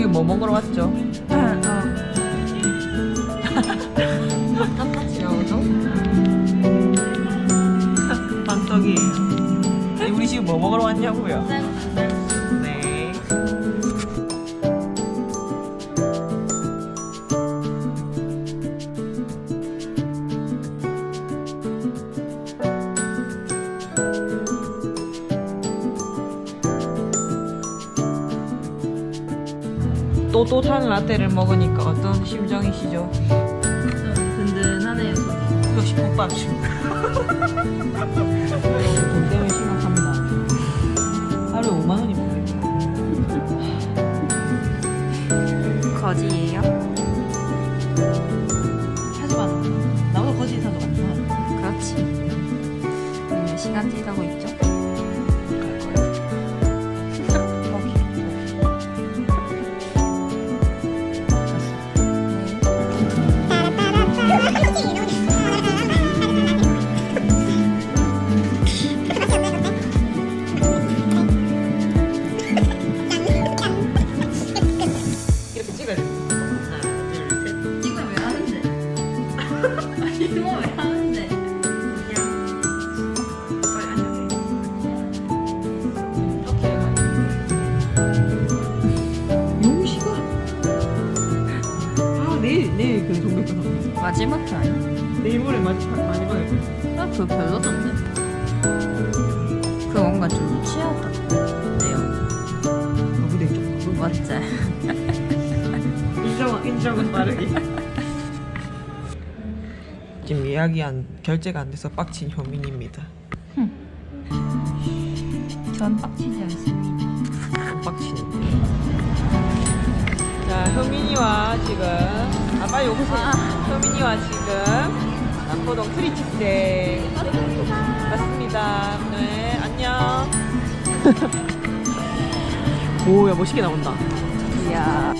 지금 뭐 먹으러 왔죠? 아, 아. 똑같이 나오죠? 우리 지금 뭐 먹으러 왔냐고요? 네. 또또탄 라떼를 먹으니까 어떤 심정이시죠? 든든하네요. 역시 국밥집. 돈 때문에 심각합니다. 하루에 5만 원이 먹겠다. 거지예요. 하지만 나보다 거짓 사도 많다. 그렇지. 몇 시간째 자고 있죠? 찍어야 돼. 왜 하는데? 이거 왜 하는데? 아 내일 내일 그 마지막 날. 내일 모레 많이 많이 봐야 돼. 아, 그거 별로던데. 그 뭔가 좀 유치하다. 인정은 빠르게. 지금 예약이 안 결제가 안 돼서 빡친 효민입니다. 전 빡치지 않습니다. 안 빡치는데. 자 효민이와 지금 아 빨리 오세요. 효민이와 지금 남포동 트리치스에 맞습니다. 네 안녕. 오야 멋있게 나온다. 이야.